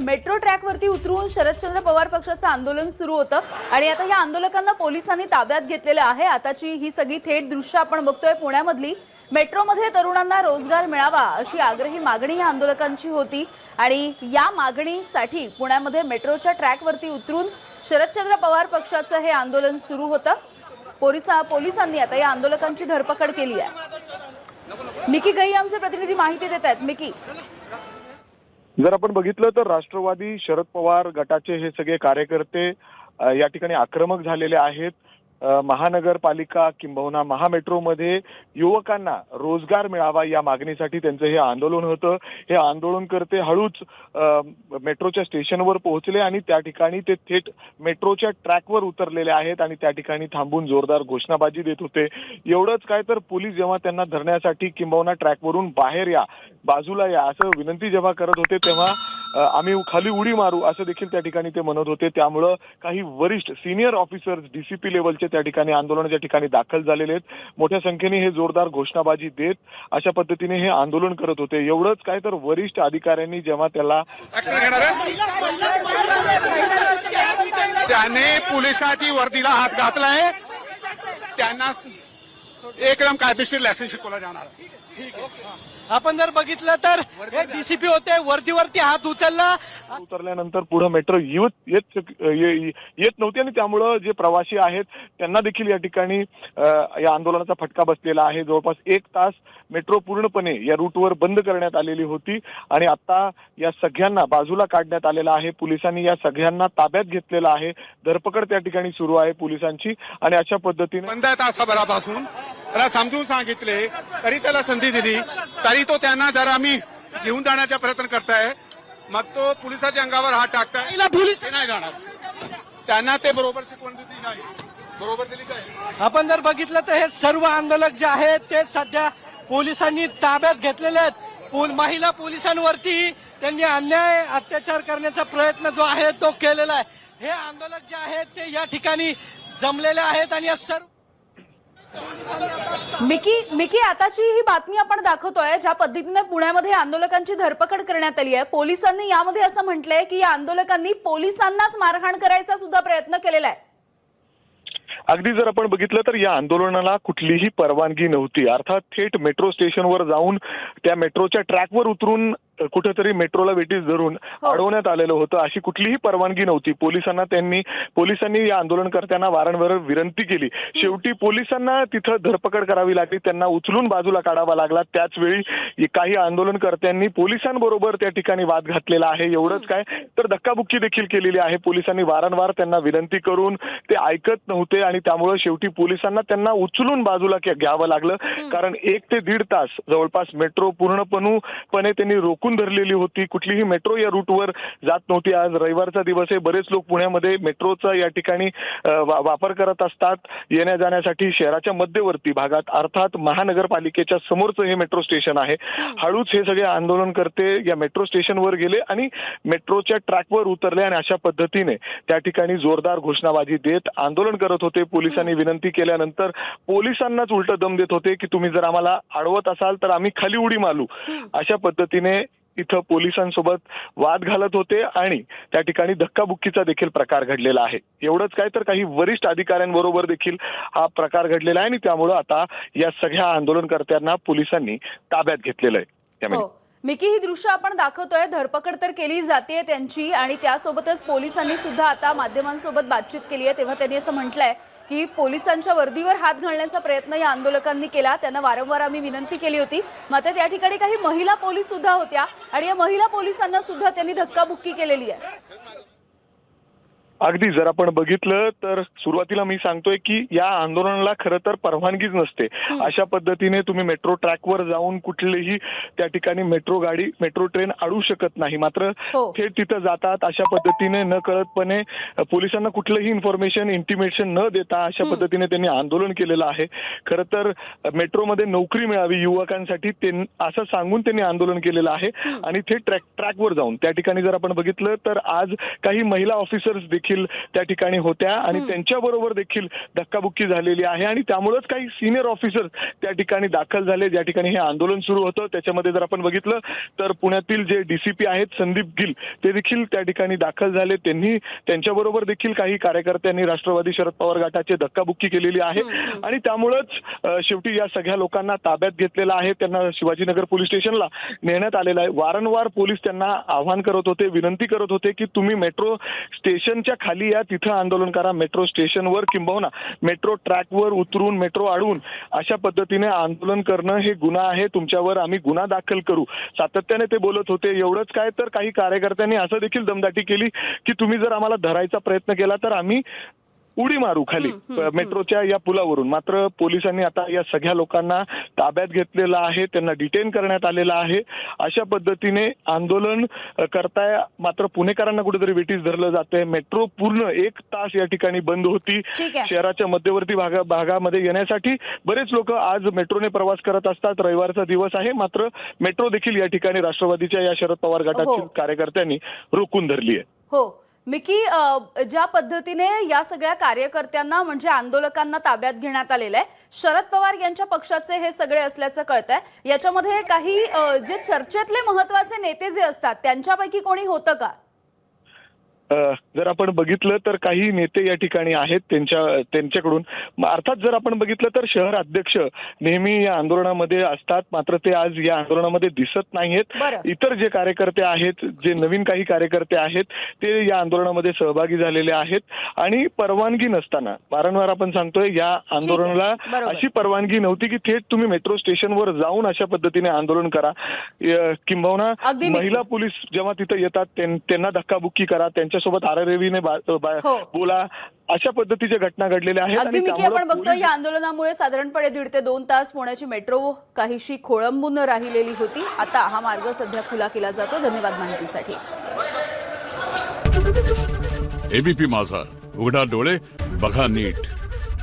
Metro ट्रॅकवरती उतरून शरदचंद्र पवार पक्षाचं आंदोलन सुरू होतं. आणि आता या आंदोलकांना पोलिसांनी ताब्यात घेतलेलं आहे. आताची ही सगळी थेट दृश्य आपण बघतोय पुण्यामधली. मेट्रोमध्ये तरुणांना रोजगार मिळावा अशी आग्रही मागणी या आंदोलकांची होती. आणि या मागणीसाठी पुण्यामध्ये मेट्रोच्या ट्रॅकवरती उतरून शरदचंद्र पवार पक्षाचं हे आंदोलन सुरू होतं. पोलिसा पोलिसांनी आता या आंदोलकांची धरपकड केली आहे. मिकी गई आमचे प्रतिनिधी माहिती देत आहेत. मिकी. जर आपण बघितलं तर राष्ट्रवादी शरद पवार गटाचे हे सगळे कार्यकर्ते या ठिकाणी आक्रमक झालेले आहेत. महानगरपालिका किंबहुना महामेट्रोमध्ये युवकांना रोजगार मिळावा या मागणीसाठी त्यांचं हे आंदोलन होतं. हे आंदोलनकर्ते हळूच मेट्रोच्या स्टेशनवर पोहोचले आणि त्या ठिकाणी ते थेट मेट्रोच्या ट्रॅकवर उतरलेले आहेत आणि त्या ठिकाणी थांबून जोरदार घोषणाबाजी देत होते. एवढंच काय तर पोलीस जेव्हा त्यांना धरण्यासाठी किंबहुना ट्रॅकवरून बाहेर या बाजूला या असं विनंती जेव्हा करत होते तेव्हा आम्ही खाली उडी मारू असं देखील त्या ठिकाणी ते म्हणत होते. त्यामुळं काही वरिष्ठ सिनियर ऑफिसर्स डीसीपी लेवलचे त्या ठिकाणी आंदोलनाच्या ठिकाणी दाखल झालेले आहेत. मोठ्या संख्येने हे जोरदार घोषणाबाजी देत अशा पद्धतीने हे आंदोलन करत होते. एवढंच काय तर वरिष्ठ अधिकाऱ्यांनी जेव्हा त्याला त्याने पोलिसाची वर्दीला हात घातलाय. त्यांना एकदम कायदेशीर लायसन शिकवला जाणार आहे. आपण जर बघितलं तर हे डीसीपी होते वर्दीवरती हात उचलला. उतरल्यानंतर पुढे मेट्रो येत येत ये- येत नव्हती आणि त्यामुळं जे प्रवासी आहेत त्यांना देखील या ठिकाणी या आंदोलनाचा फटका बसलेला आहे. जवळपास एक तास मेट्रो पूर्णपणे या रूटवर बंद करण्यात आलेली होती आणि आता या सगळ्यांना बाजूला काढण्यात आलेला आहे. पोलिसांनी या सगळ्यांना ताब्यात घेतलेलं आहे. धरपकड त्या ठिकाणी सुरू आहे पोलिसांची आणि अशा पद्धतीने पंधरा तासाभरापासून. त्याला समजून सांगितले तरी त्याला संधी दिली. तरी तो त्यांना जर आम्ही घेऊन जाण्याचा प्रयत्न करताय. मग तो पोलिसाच्या अंगावर हात टाकताय. नाही जाणार. त्यांना ते बरोबर शिकवण दिली नाही. बरोबर दिली काय? आपण जर बघितलं तर हे सर्व आंदोलक जे आहेत ते सध्या पोलिसांनी ताब्यात घेतलेले आहेत. पोल- महिला पोलिसांवरती त्यांनी अन्याय अत्याचार करण्याचा प्रयत्न जो आहे तो केलेला आहे. हे आंदोलक जे आहेत ते या ठिकाणी जमलेले आहेत आणि या सर्व मिकी मिकी आताची ही बातमी आपण दाखवतोय ज्या पद्धतीने पुण्यामध्ये आंदोलकांची धरपकड करण्यात आली आहे. पोलिसांनी यामध्ये असं म्हटलंय की या आंदोलकांनी पोलिसांनाच मारहाण करायचा सुद्धा प्रयत्न केलेला आहे. अगदी जर आपण बघितलं तर या आंदोलनाला कुठलीही परवानगी नव्हती. अर्थात थेट मेट्रो स्टेशनवर जाऊन त्या मेट्रोच्या ट्रॅकवर उतरून कुठेतरी मेट्रोला वेटीस धरून अडवण्यात आलेलं होतं. अशी कुठलीही परवानगी नव्हती. पोलिसांना त्यांनी पोलिसांनी या आंदोलनकर्त्यांना वारंवार विनंती केली. शेवटी पोलिसांना तिथं धरपकड करावी लागली. त्यांना उचलून बाजूला काढावा लागला. त्याच वेळी काही आंदोलनकर्त्यांनी पोलिसांबरोबर त्या ठिकाणी वाद घातलेला आहे. एवढंच काय? तर धक्काबुक्की देखील केलेली आहे. पोलिसांनी वारंवार त्यांना विनंती करून ते ऐकत नव्हते आणि त्यामुळे शेवटी पोलिसांना त्यांना उचलून बाजूला घ्या- घ्यावं लागलं. कारण एक ते दीड तास जवळपास मेट्रो पूर्णपणे त्यांनी रोखून धरलेली होती. कुठलीही मेट्रो या रूटवर जात नव्हती. आज रविवारचा दिवस आहे. बरेच लोक पुण्यामध्ये मेट्रोचा या ठिकाणी वापर करत असतात. येण्या जाण्यासाठी शहराच्या मध्यवर्ती भागात अर्थात महानगरपालिकेच्या समोरचं हे मेट्रो स्टेशन आहे. हळूच हे सगळे आंदोलनकर्ते या मेट्रो स्टेशनवर गेले आणि मेट्रोच्या ट्रॅकवर उतरले आणि अशा पद्धतीने त्या ठिकाणी जोरदार घोषणाबाजी देत आंदोलन करत होते. पोलिसांनी विनंती केल्यानंतर पोलिसांनाच उलट दम देत होते की तुम्ही जर आम्हाला अडवत असाल तर आम्ही खाली उडी मारू. अशा पद्धतीने इथं पोलिसांसोबत वाद घालत होते आणि त्या ठिकाणी धक्काबुक्कीचा देखील प्रकार घडलेला आहे. एवढंच काय तर काही वरिष्ठ अधिकाऱ्यांबरोबर देखील हा प्रकार घडलेला आहे आणि त्यामुळं आता या सगळ्या आंदोलनकर्त्यांना पोलिसांनी ताब्यात घेतलेलं आहे. त्यामुळे हो. मिकी ही दृश्य आपण दाखवतोय. धरपकड तर केली जाते त्यांची आणि त्यासोबतच पोलिसांनी सुद्धा आता माध्यमांसोबत बातचीत केली आहे. तेव्हा त्यांनी असं म्हटलंय की पोलिसांच्या वर्दीवर हात घालण्याचा प्रयत्न या आंदोलकांनी केला. त्यांना वारंवार आम्ही विनंती केली होती. मात्र त्या ठिकाणी काही महिला पोलीस सुद्धा होत्या आणि या महिला पोलिसांना सुद्धा त्यांनी धक्काबुक्की केलेली आहे. अगदी जर आपण बघितलं तर सुरुवातीला मी सांगतोय की या आंदोलनाला खरं तर परवानगीच नसते. अशा पद्धतीने तुम्ही मेट्रो ट्रॅकवर जाऊन कुठलीही त्या ठिकाणी मेट्रो गाडी मेट्रो ट्रेन अडवू शकत नाही. मात्र हो. थेट तिथं जातात अशा पद्धतीने न कळतपणे पोलिसांना कुठलंही इन्फॉर्मेशन इंटिमेशन न देता अशा पद्धतीने त्यांनी आंदोलन केलेलं आहे. खरं तर मेट्रोमध्ये नोकरी मिळावी युवकांसाठी ते असं सांगून त्यांनी आंदोलन केलेलं आहे. आणि थेट ट्रॅक ट्रॅकवर जाऊन त्या ठिकाणी जर आपण बघितलं तर आज काही महिला ऑफिसर्स देखील देखील त्या ठिकाणी होत्या आणि त्यांच्याबरोबर देखील धक्काबुक्की झालेली आहे. आणि त्यामुळेच काही सिनियर ऑफिसर त्या ठिकाणी दाखल झाले. ज्या ठिकाणी हे आंदोलन सुरू होतं त्याच्यामध्ये जर आपण बघितलं तर पुण्यातील जे डीसीपी आहेत संदीप गिल ते देखील त्या ठिकाणी दाखल झाले. त्यांनी त्यांच्याबरोबर देखील काही कार्यकर्त्यांनी राष्ट्रवादी शरद पवार गटाचे धक्काबुक्की केलेली आहे. आणि त्यामुळंच शेवटी या सगळ्या लोकांना ताब्यात घेतलेलं आहे. त्यांना शिवाजीनगर पोलीस स्टेशनला नेण्यात आलेलं आहे. वारंवार पोलीस त्यांना आव्हान करत होते विनंती करत होते की तुम्ही मेट्रो स्टेशनच्या खाली या तिथं आंदोलन करा. मेट्रो स्टेशनवर किंबहुना मेट्रो ट्रॅकवर उतरून मेट्रो अडवून अशा पद्धतीने आंदोलन करणं हे गुन्हा आहे. तुमच्यावर आम्ही गुन्हा दाखल करू. सातत्याने ते बोलत होते. एवढंच काय? तर काही कार्यकर्त्यांनी असं देखील दमदाटी केली की तुम्ही जर आम्हाला धरायचा प्रयत्न केला तर आम्ही उडी मारू खाली. मेट्रोच्या या पुलावरून. मात्र पोलिसांनी आता या सगळ्या लोकांना ताब्यात घेतलेलं आहे त्यांना डिटेन करण्यात आलेलं आहे. अशा पद्धतीने आंदोलन करताय. मात्र पुणेकरांना कुठेतरी वेटीस धरलं जातंय. मेट्रो पूर्ण एक तास या ठिकाणी बंद होती. शहराच्या मध्यवर्ती भागा भागामध्ये येण्यासाठी बरेच लोक आज मेट्रोने प्रवास करत असतात. रविवारचा दिवस आहे. मात्र मेट्रो देखील या ठिकाणी राष्ट्रवादीच्या या शरद पवार गटातील हो. कार्यकर्त्यांनी रोखून धरली आहे. हो. मिकी ज्या पद्धतीने या सगळ्या कार्यकर्त्यांना म्हणजे आंदोलकांना ताब्यात घेण्यात आलेलं आहे शरद पवार यांच्या पक्षाचे हे सगळे असल्याचं कळत आहे याच्यामध्ये काही जे चर्चेतले महत्त्वाचे नेते जे असतात त्यांच्यापैकी कोणी होतं का? जर आपण बघितलं तर काही नेते या ठिकाणी आहेत त्यांच्या त्यांच्याकडून अर्थात जर आपण बघितलं तर शहर अध्यक्ष नेहमी या आंदोलनामध्ये असतात मात्र ते आज या आंदोलनामध्ये दिसत नाहीयेत. इतर जे कार्यकर्ते आहेत जे नवीन काही कार्यकर्ते आहेत ते या आंदोलनामध्ये सहभागी झालेले आहेत आणि परवानगी नसताना वारंवार आपण सांगतोय या आंदोलनाला. अशी परवानगी नव्हती की थेट तुम्ही मेट्रो स्टेशनवर जाऊन अशा पद्धतीने आंदोलन करा किंबहुना. महिला पोलीस जेव्हा तिथे येतात त्यां- त्यांना धक्काबुक्की करा त्यांच्यासोबत आररेवीने बा- बा- हो. बोला. अशा पद्धतीच्या घटना घडलेल्या आहेत अगदी त्यामुळं आपण बघतोय पोलीस- या आंदोलनामुळे साधारणपणे दीड ते दोन तास पुण्याची मेट्रो काहीशी खोळंबून राहिलेली होती. आता हा मार्ग सध्या खुला केला जातो. धन्यवाद माहितीसाठी. एबीपी माझा. उघडा डोळे बघा नीट.